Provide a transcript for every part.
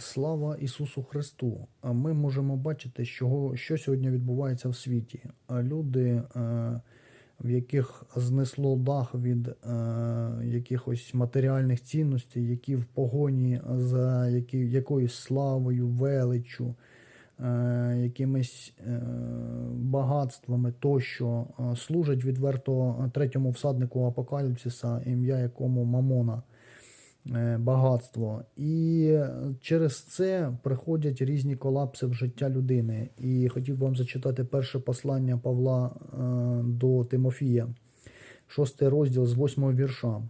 Слава Ісусу Христу! Ми можемо бачити, що, що сьогодні відбувається в світі. Люди, е, в яких знесло дах від е, якихось матеріальних цінностей, які в погоні за якоюсь славою, величчю, е, якимись багатствами тощо служать відверто третьому всаднику апокаліпсиса, ім'я якому Мамона багатство. І через це приходять різні колапси в життя людини. І хотів би вам зачитати перше послання Павла е, до Тимофія, шостий розділ з восьмого вірша.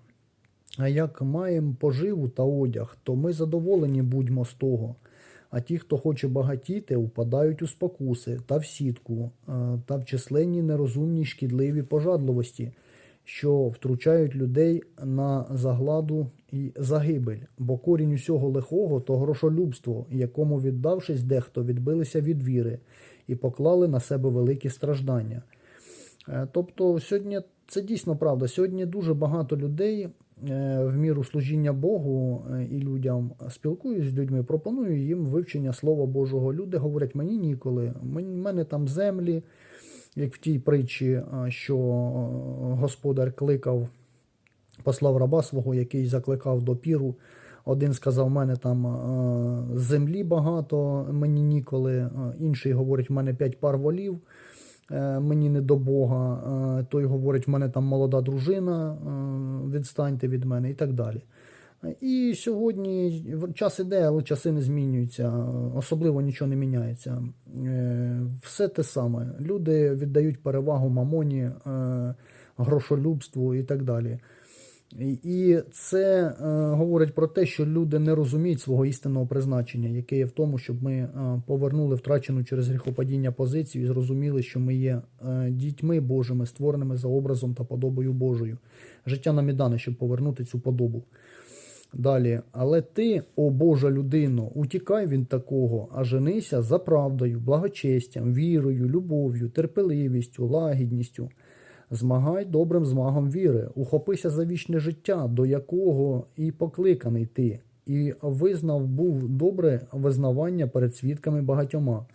А як маємо поживу та одяг, то ми задоволені будьмо з того. А ті, хто хоче багатіти, упадають у спокуси та в сітку, е, та в численні нерозумні шкідливі пожадливості, що втручають людей на загладу і загибель, бо корінь усього лихого то грошолюбство, якому, віддавшись, дехто відбилися від віри і поклали на себе великі страждання. Е, Тобто, сьогодні це дійсно правда. Сьогодні дуже багато людей е, в міру служіння Богу е, і людям спілкуюсь з людьми, пропоную їм вивчення Слова Божого. Люди говорять, мені ніколи, в мене там землі, як в тій притчі, е, що е, господар кликав, послав раба свого, який закликав до піру. Один сказав, мене там е, землі багато, мені ніколи. Інший говорить, в мене п'ять пар волів, мені не до Бога. Той говорить, в мене там молода дружина, відстаньте від мене і так далі. І сьогодні час іде, але часи не змінюються, особливо нічого не міняється. Е, Все те саме. Люди віддають перевагу мамоні, е, грошолюбству і так далі. І- це е, говорить про те, що люди не розуміють свого істинного призначення, яке є в тому, щоб ми повернули втрачену через гріхопадіння позицію і зрозуміли, що ми є дітьми Божими, створеними за образом та подобою Божою. Життя нам і дане, щоб повернути цю подобу. Далі, але ти, о Божа людино, утікай від такого, а женися за правдою, благочестям, вірою, любов'ю, терпеливістю, лагідністю. Змагай добрим змагом віри, ухопися за вічне життя, до якого і покликаний ти, і визнав був добре визнавання перед свідками багатьома.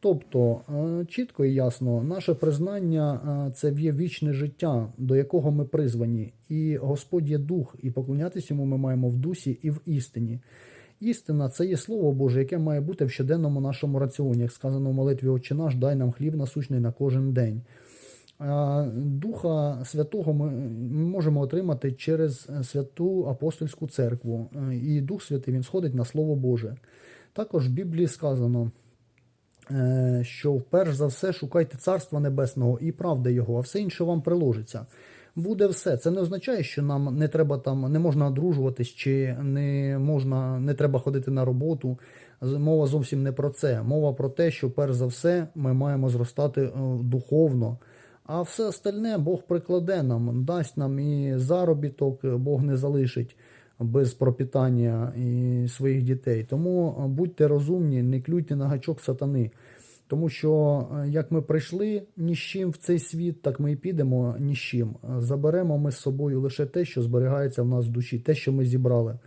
Тобто, е, чітко і ясно, наше признання е, це є вічне життя, до якого ми призвані. І Господь є дух, і поклонятися йому ми маємо в дусі і в істині. Істина це є Слово Боже, яке має бути в щоденному нашому раціоні. Як сказано в молитві Отче наш, дай нам хліб насущний на кожен день. Духа Святого ми можемо отримати через е, святу апостольську церкву. Е, І Дух Святий він сходить на Слово Боже. Також в Біблії сказано, е, що перш за все шукайте Царства Небесного і правди Його, а все інше вам приложиться. Буде все. Це не означає, що нам не треба там, не можна одружуватись, чи не можна, не треба ходити на роботу. Мова зовсім не про це. Мова про те, що перш за все ми маємо зростати е, духовно. А все остальне Бог прикладе нам, дасть нам і заробіток, Бог не залишить без пропітання і своїх дітей. Тому е, будьте розумні, не клюйте на гачок сатани. Тому що е, як ми прийшли ні з чим в цей світ, так ми і підемо ні з чим. Е, Заберемо ми з собою лише те, що зберігається в нас в душі, те, що ми зібрали.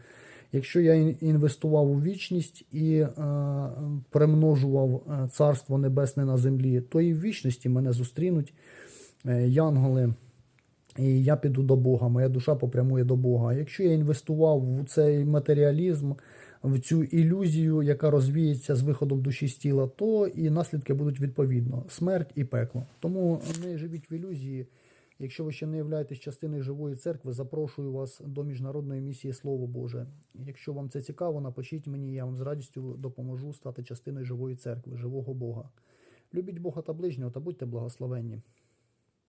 Якщо я інвестував у вічність і е, примножував царство небесне на землі, то і в вічності мене зустрінуть янголи. І я піду до Бога, моя душа попрямує до Бога. Якщо я інвестував в цей матеріалізм, в цю ілюзію, яка розвіється з виходом душі з тіла, то і наслідки будуть відповідно: смерть і пекло. Тому не живіть в ілюзії. Якщо ви ще не являєтесь частиною живої церкви, запрошую вас до міжнародної місії Слово Боже. Якщо вам це цікаво, напишіть мені, я вам з радістю допоможу стати частиною живої церкви, живого Бога. Любіть Бога та ближнього та будьте благословенні.